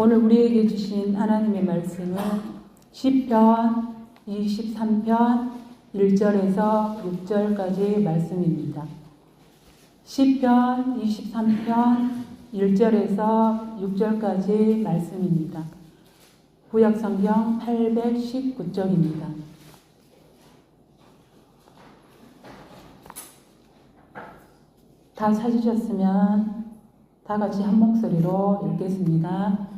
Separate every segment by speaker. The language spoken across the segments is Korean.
Speaker 1: 오늘 우리에게 주신 하나님의 말씀은 시편 23편 1절에서 6절까지 말씀입니다. 시편 23편 1절에서 6절까지 말씀입니다. 구약 성경 819쪽입니다. 다 찾으셨으면 다 같이 한 목소리로 읽겠습니다.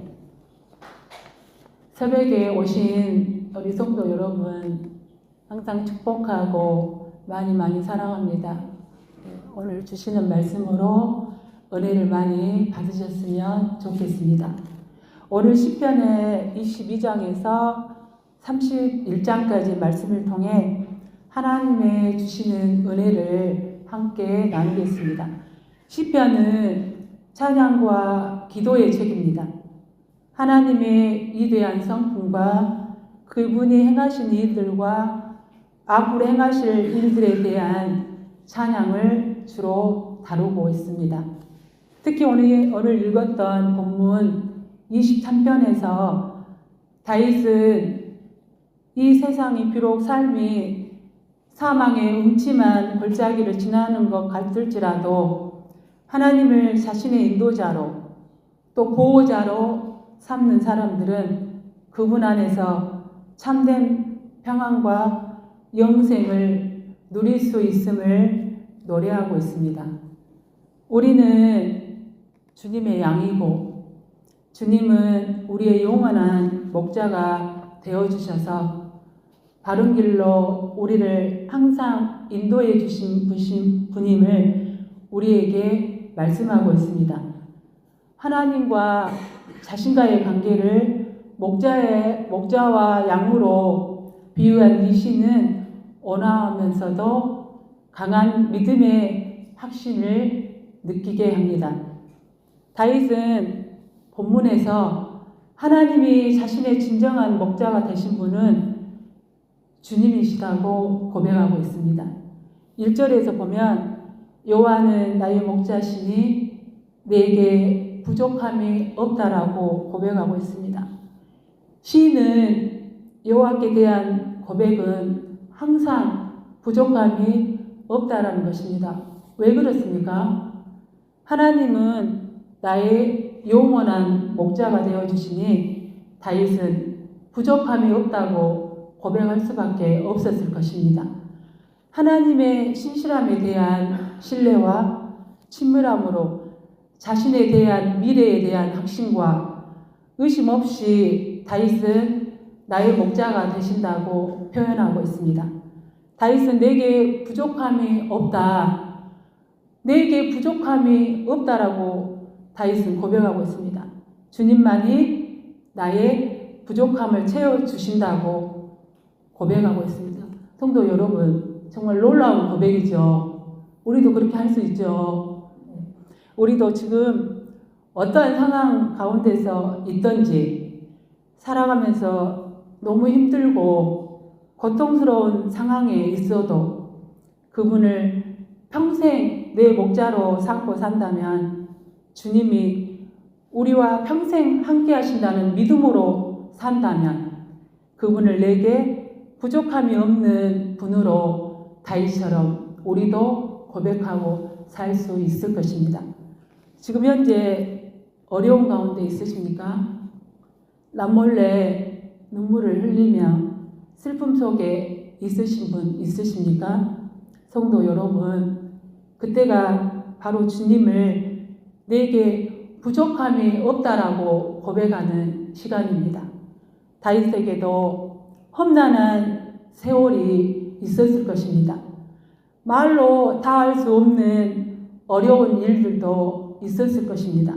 Speaker 1: 새벽에 오신 우리 성도 여러분 항상 축복하고 많이 많이 사랑합니다. 오늘 주시는 말씀으로 은혜를 많이 받으셨으면 좋겠습니다. 오늘 시편의 22장에서 31장까지 말씀을 통해 하나님의 주시는 은혜를 함께 나누겠습니다. 시편은 찬양과 기도의 책입니다. 하나님의 위대한 성품과 그분이 행하신 일들과 앞으로 행하실 일들에 대한 찬양을 주로 다루고 있습니다. 특히 오늘, 오늘 읽었던 본문 23편에서 다윗은 이 세상이 비록 삶이 사망의 음침한 골짜기를 지나는 것 같을지라도 하나님을 자신의 인도자로 또 보호자로 삼는 사람들은 그분 안에서 참된 평안과 영생을 누릴 수 있음을 노래하고 있습니다. 우리는 주님의 양이고 주님은 우리의 영원한 목자가 되어 주셔서 바른 길로 우리를 항상 인도해 주신 분임을 우리에게 말씀하고 있습니다. 하나님과 자신과의 관계를 목자의 목자와 양으로 비유한 이 시는 온화하면서도 강한 믿음의 확신을 느끼게 합니다. 다윗은 본문에서 하나님이 자신의 진정한 목자가 되신 분은 주님이시다고 고백하고 있습니다. 1절에서 보면 여호와는 나의 목자시니 내게 부족함이 없다라고 고백하고 있습니다. 시인은 여호와께 대한 고백은 항상 부족함이 없다라는 것입니다. 왜 그렇습니까? 하나님은 나의 영원한 목자가 되어 주시니 다윗은 부족함이 없다고 고백할 수밖에 없었을 것입니다. 하나님의 신실함에 대한 신뢰와 친밀함으로 자신에 대한 미래에 대한 확신과 의심 없이 다윗은 나의 목자가 되신다고 표현하고 있습니다. 다윗은 내게 부족함이 없다. 내게 부족함이 없다라고 다윗은 고백하고 있습니다. 주님만이 나의 부족함을 채워 주신다고 고백하고 있습니다. 성도 여러분, 정말 놀라운 고백이죠. 우리도 그렇게 할 수 있죠. 우리도 지금 어떠한 상황 가운데서 있던지 살아가면서 너무 힘들고 고통스러운 상황에 있어도 그분을 평생 내 목자로 삼고 산다면 주님이 우리와 평생 함께 하신다는 믿음으로 산다면 그분을 내게 부족함이 없는 분으로 다윗처럼 우리도 고백하고 살 수 있을 것입니다. 지금 현재 어려운 가운데 있으십니까? 남몰래 눈물을 흘리며 속에 있으신 분 있으십니까? 성도 여러분, 그때가 바로 주님을 내게 부족함이 없다라고 고백하는 시간입니다. 다윗에게도 험난한 세월이 있었을 것입니다. 말로 다 할 수 없는 어려운 일들도 있었을 것입니다.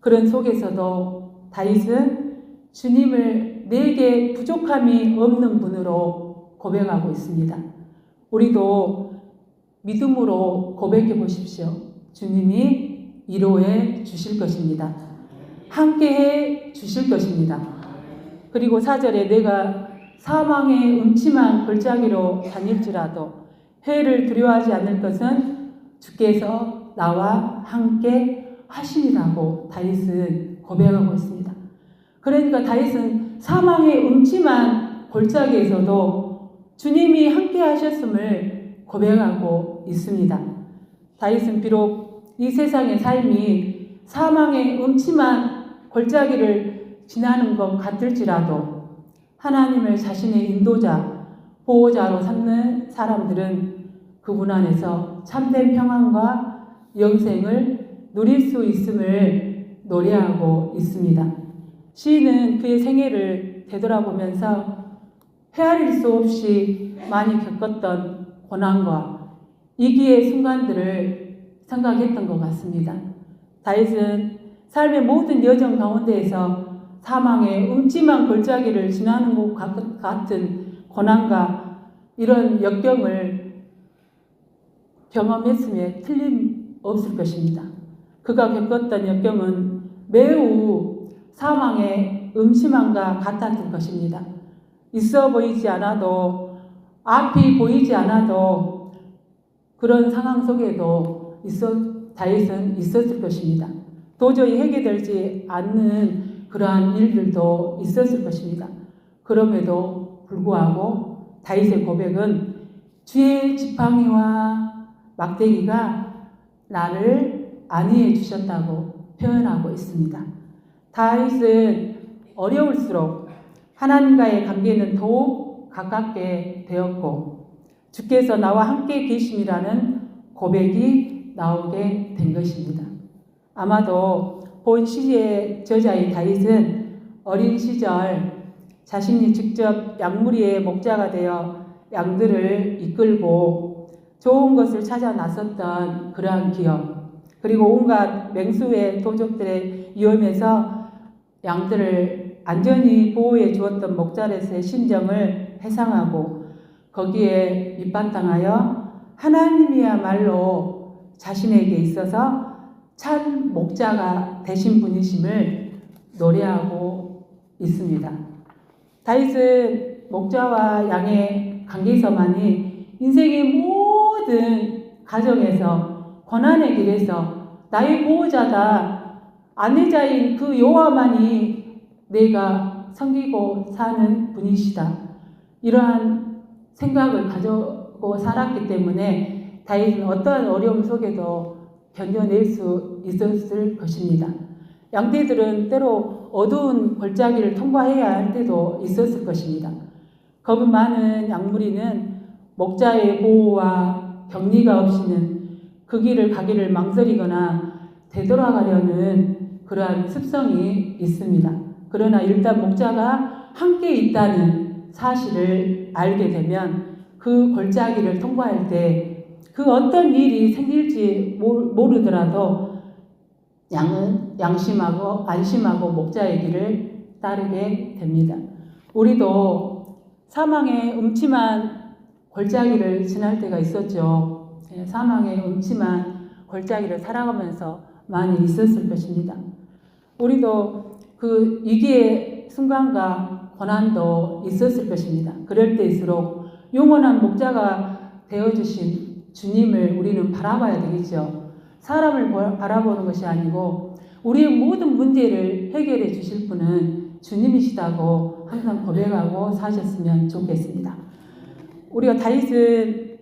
Speaker 1: 그런 속에서도 다윗은 주님을 내게 부족함이 없는 분으로 고백하고 있습니다. 우리도 믿음으로 고백해 보십시오. 주님이 위로해 주실 것입니다. 함께 해 주실 것입니다. 그리고 사절에 내가 사망의 음침한 골짜기로 다닐지라도 해를 두려워하지 않을 것은 주께서 나와 함께 하시리라고 다윗은 고백하고 있습니다. 그러니까 다윗은 사망의 음침한 골짜기에서도 주님이 함께 하셨음을 고백하고 있습니다. 다윗은 비록 이 세상의 삶이 사망의 음침한 골짜기를 지나는 것 같을지라도 하나님을 자신의 인도자, 보호자로 삼는 사람들은 그분 안에서 참된 평안과 영생을 누릴 수 있음을 노래하고 있습니다. 시인은 그의 생애를 되돌아보면서 헤아릴 수 없이 많이 겪었던 고난과 이기의 순간들을 생각했던 것 같습니다. 다윗은 삶의 모든 여정 가운데에서 사망의 음침한 골짜기를 지나는 것 같은 고난과 이런 역경을 경험했음에 틀림 없을 것입니다. 그가 겪었던 역경은 매우 사망의 음침함과 같았을 것입니다. 있어 보이지 않아도 앞이 보이지 않아도 그런 상황 속에도 있어 다윗은 있었을 것입니다. 도저히 해결되지 않는 그러한 일들도 있었을 것입니다. 그럼에도 불구하고 다윗의 고백은 주의 지팡이와 막대기가 나를 안위해 주셨다고 표현하고 있습니다. 다윗은 어려울수록 하나님과의 관계는 더욱 가깝게 되었고 주께서 나와 함께 계심이라는 고백이 나오게 된 것입니다. 아마도 본 시의 저자인 다윗은 어린 시절 자신이 직접 양무리의 목자가 되어 양들을 이끌고 좋은 것을 찾아 나섰던 그러한 기억, 그리고 온갖 맹수의 도적들의 위험에서 양들을 안전히 보호해 주었던 목자로서의 심정을 회상하고 거기에 밑바탕하여 하나님이야말로 자신에게 있어서 참 목자가 되신 분이심을 노래하고 있습니다. 다윗은 목자와 양의 관계에서만이 인생의 모든 가정에서 고난의 길에서 나의 보호자다 아내자인 그 여호와만이 내가 섬기고 사는 분이시다. 이러한 생각을 가지고 살았기 때문에 다윗은 어떠한 어려움 속에도 견뎌낼 수 있었을 것입니다. 양떼들은 때로 어두운 골짜기를 통과해야 할 때도 있었을 것입니다. 겁은 많은 양무리는 목자의 보호와 격리가 없이는 그 길을 가기를 망설이거나 되돌아가려는 그러한 습성이 있습니다. 그러나 일단 목자가 함께 있다는 사실을 알게 되면 그 골짜기를 통과할 때 그 어떤 일이 생길지 모르더라도 양은 양심하고 안심하고 목자의 길을 따르게 됩니다. 우리도 사망의 음침한 골짜기를 지날 때가 있었죠. 예, 사망의 음침한 골짜기를 살아가면서 많이 있었을 것입니다. 우리도 그 위기의 순간과 고난도 있었을 것입니다. 그럴 때일수록 영원한 목자가 되어주신 주님을 우리는 바라봐야 되겠죠. 사람을 바라보는 것이 아니고 우리의 모든 문제를 해결해 주실 분은 주님이시다고 항상 고백하고 사셨으면 좋겠습니다. 우리가 다윗은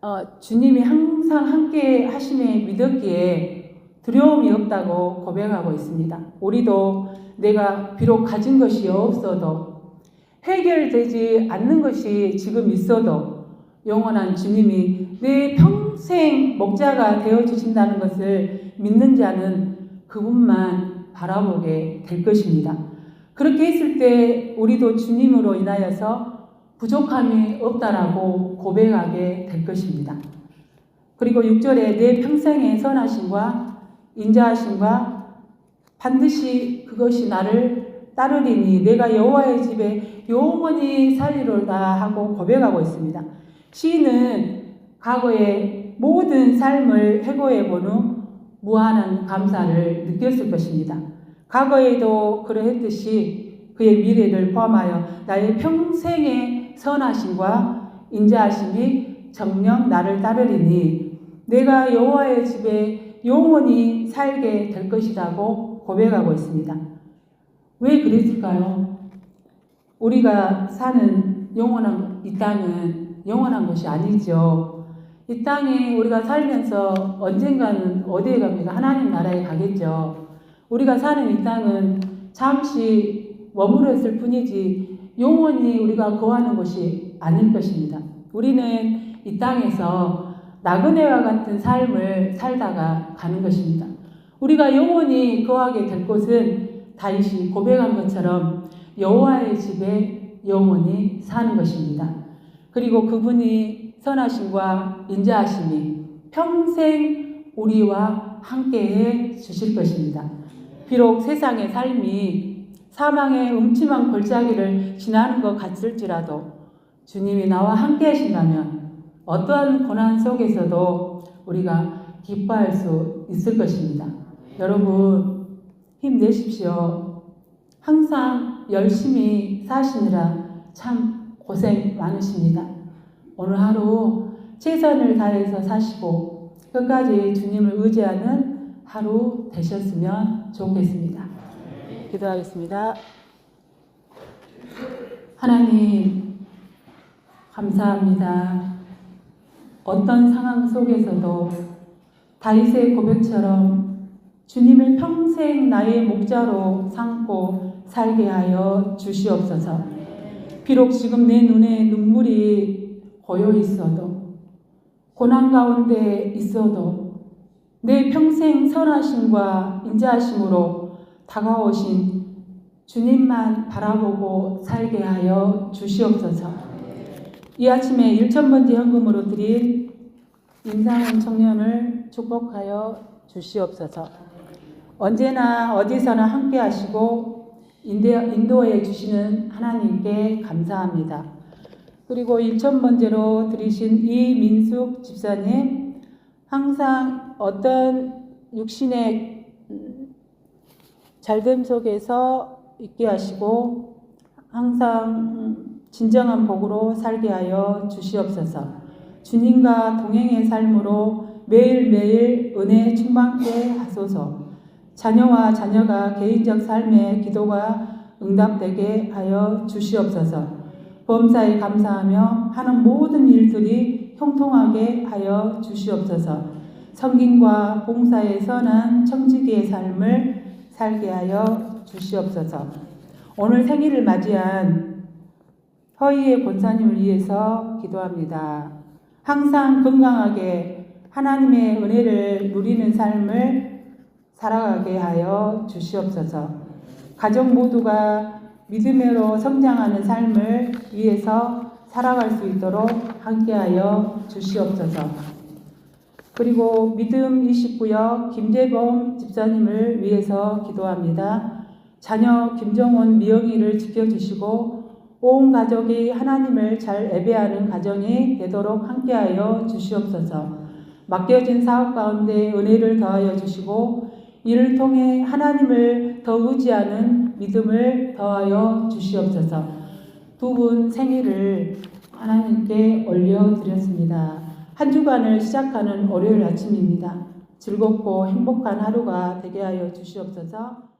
Speaker 1: 어, 주님이 항상 함께 하심에 믿었기에 두려움이 없다고 고백하고 있습니다. 우리도 내가 비록 가진 것이 없어도 해결되지 않는 것이 지금 있어도 영원한 주님이 내 평생 목자가 되어 주신다는 것을 믿는 자는 그분만 바라보게 될 것입니다. 그렇게 했을 때 우리도 주님으로 인하여서 부족함이 없다라고 고백하게 될 것입니다. 그리고 6절에 내 평생의 선하심과 인자하심과 반드시 그것이 나를 따르리니 내가 여호와의 집에 영원히 살리로다 하고 고백하고 있습니다. 시인은 과거의 모든 삶을 회고해 본 후 무한한 감사를 느꼈을 것입니다. 과거에도 그러했듯이 그의 미래를 포함하여 나의 평생의 선하심과 인자하심이 정녕 나를 따르리니 내가 여호와의 집에 영원히 살게 될 것이라고 고백하고 있습니다. 왜 그랬을까요? 우리가 사는 영원한 이 땅은 영원한 것이 아니죠. 이 땅에 우리가 살면서 언젠가는 어디에 갑니까? 하나님 나라에 가겠죠. 우리가 사는 이 땅은 잠시 머무르었을 뿐이지 영원히 우리가 거하는 것이 아닐 것입니다. 우리는 이 땅에서 나그네와 같은 삶을 살다가 가는 것입니다. 우리가 영원히 거하게 될 곳은 다윗이 고백한 것처럼 여호와의 집에 영원히 사는 것입니다. 그리고 그분이 선하심과 인자하심이 평생 우리와 함께해 주실 것입니다. 비록 세상의 삶이 사망의 음침한 골짜기를 지나는 것 같을지라도 주님이 나와 함께 하신다면 어떠한 고난 속에서도 우리가 기뻐할 수 있을 것입니다. 여러분, 힘내십시오. 항상 열심히 사시느라 참 고생 많으십니다. 오늘 하루 최선을 다해서 사시고 끝까지 주님을 의지하는 하루 되셨으면 좋겠습니다. 기도하겠습니다. 하나님, 감사합니다. 어떤 상황 속에서도 다윗의 고백처럼 주님을 평생 나의 목자로 삼고 살게 하여 주시옵소서. 비록 지금 내 눈에 눈물이 고여 있어도 고난 가운데 있어도 내 평생 선하심과 인자하심으로 다가오신 주님만 바라보고 살게 하여 주시옵소서. 이 아침에 1천번째 현금으로 드린 임상훈 청년을 축복하여 주시옵소서. 언제나 어디서나 함께 하시고 인도해 주시는 하나님께 감사합니다. 그리고 1천번째로 드리신 이민숙 집사님, 항상 어떤 육신의 잘됨 속에서 있게 하시고 항상 진정한 복으로 살게 하여 주시옵소서. 주님과 동행의 삶으로 매일매일 은혜 충만케 하소서. 자녀와 자녀가 개인적 삶의 기도가 응답되게 하여 주시옵소서. 범사에 감사하며 하는 모든 일들이 형통하게 하여 주시옵소서. 성김과 봉사에 선한 청지기의 삶을 살게 하여 주시옵소서. 오늘 생일을 맞이한 허이의 권사님을 위해서 기도합니다. 항상 건강하게 하나님의 은혜를 누리는 삶을 살아가게 하여 주시옵소서. 가족 모두가 믿음으로 성장하는 삶을 위해서 살아갈 수 있도록 함께하여 주시옵소서. 그리고 믿음 29역 김재범 집사님을 위해서 기도합니다. 자녀 김정원 미영이를 지켜주시고 온 가족이 하나님을 잘 예배하는 가정이 되도록 함께하여 주시옵소서. 맡겨진 사업 가운데 은혜를 더하여 주시고 이를 통해 하나님을 더 의지하는 믿음을 더하여 주시옵소서. 두 분 생일을 하나님께 올려드렸습니다. 한 주간을 시작하는 월요일 아침입니다. 즐겁고 행복한 하루가 되게 하여 주시옵소서.